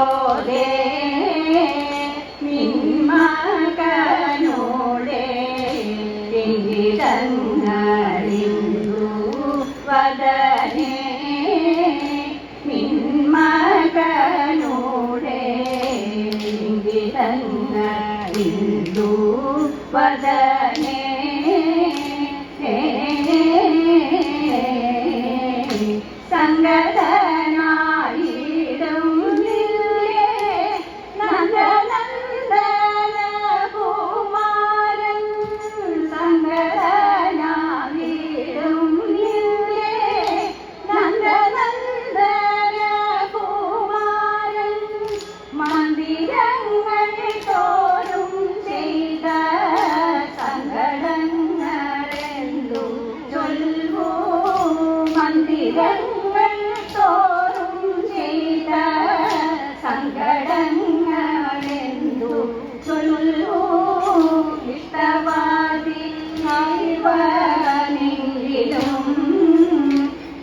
യശോദേ നിന്മകനോടെ ഇടങ്ങളിന്ദു വദനേ നിന്മകനോടെ ഇടങ്ങളിന്ദു വദനേ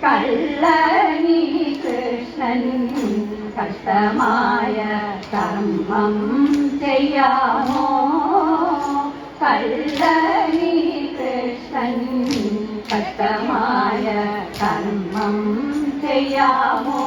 കള്ളനി കൃഷ്ണൻ കഷ്ടമായ കർമ്മം ചെയ്യാമോ? കള്ളനി കൃഷ്ണൻ കഷ്ടമായ കർമ്മം ചെയ്യാമോ?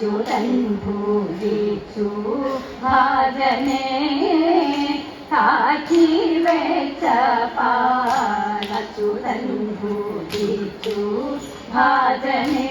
അച്യുതൻ ഭൂജിച്ചു ഭാജനെ കാച്ചി വെച്ച പാൻ അച്യുതൻ ഭൂജിച്ചു ഭാജനെ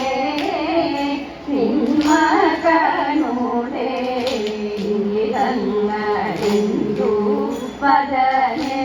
ಸಿಂಧೂ ಪದನೇ